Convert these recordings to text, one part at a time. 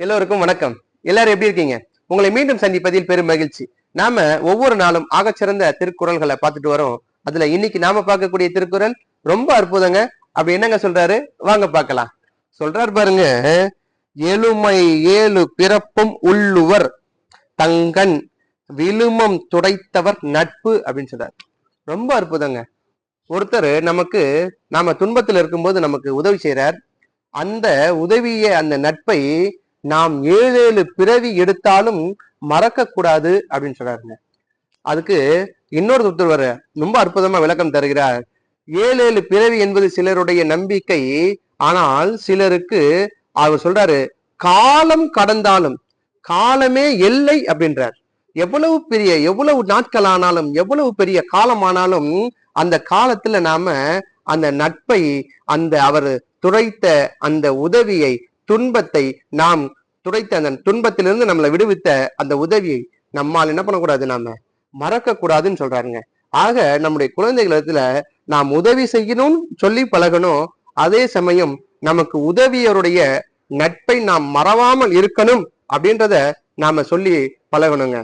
எல்லோருக்கும் வணக்கம். எல்லாரும் எப்படி இருக்கீங்க? உங்களை மீண்டும் சந்திப்பதில் பெரும் மகிழ்ச்சி. நாம ஒவ்வொரு நாளும் ஆகச்சிறந்த திருக்குறள்களை பார்த்துட்டு வரோம். அதுல இன்னைக்கு நாம பார்க்கக்கூடிய திருக்குறள் ரொம்ப அற்புதங்க. அப்படி என்னங்க சொல்றாரு? வாங்க பார்க்கலாம். சொல்றாரு பாருங்க. எழுமை ஏழு பிறப்பும் உள்ளுவர் தங்கன் விழுமம் துடைத்தவர் நட்பு அப்படின்னு சொல்றாரு. ரொம்ப அற்புதங்க. ஒருத்தர் நமக்கு நாம துன்பத்தில் இருக்கும்போது நமக்கு உதவி செய்யறார் அந்த உதவிய அந்த நட்பை நாம் ஏழு ஏழு பிறவி எடுத்தாலும் மறக்க கூடாது அப்படின்னு சொல்றாருங்க. அதுக்கு இன்னொரு ஒருத்தர் வர ரொம்ப அற்புதமா விளக்கம் தருகிறார். ஏழு ஏழு பிறவி என்பது சிலருடைய நம்பிக்கை. ஆனால் சிலருக்கு அவர் சொல்றாரு காலம் கடந்தாலும் காலமே எல்லை அப்படின்றார். எவ்வளவு பெரிய எவ்வளவு நாட்கள் ஆனாலும் எவ்வளவு பெரிய காலம் ஆனாலும் அந்த காலத்துல நாம அந்த நட்பை அந்த அவர் துடைத்த அந்த உதவியை துன்பத்தை நாம் துடைத்த அந்த துன்பத்திலிருந்து நம்மளை விடுவித்த அந்த உதவியை நம்மால் என்ன பண்ணக்கூடாது நாம? மறக்க கூடாதுன்னு சொல்றாருங்க. ஆக நம்முடைய குழந்தைகளிடத்துல நாம் உதவி செய்யணும்னு சொல்லி பழகணும். அதே சமயம் நமக்கு உதவியருடைய நட்பை நாம் மறவாமல் இருக்கணும் அப்படின்றத நாம சொல்லி பழகணுங்க.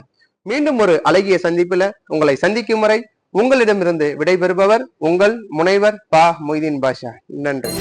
மீண்டும் ஒரு அழகிய சந்திப்புல உங்களை சந்திக்கும் வரை உங்களிடமிருந்து விடைபெறுபவர் உங்கள் முனைவர் பா மொய்தீன் பாஷா. நன்றி.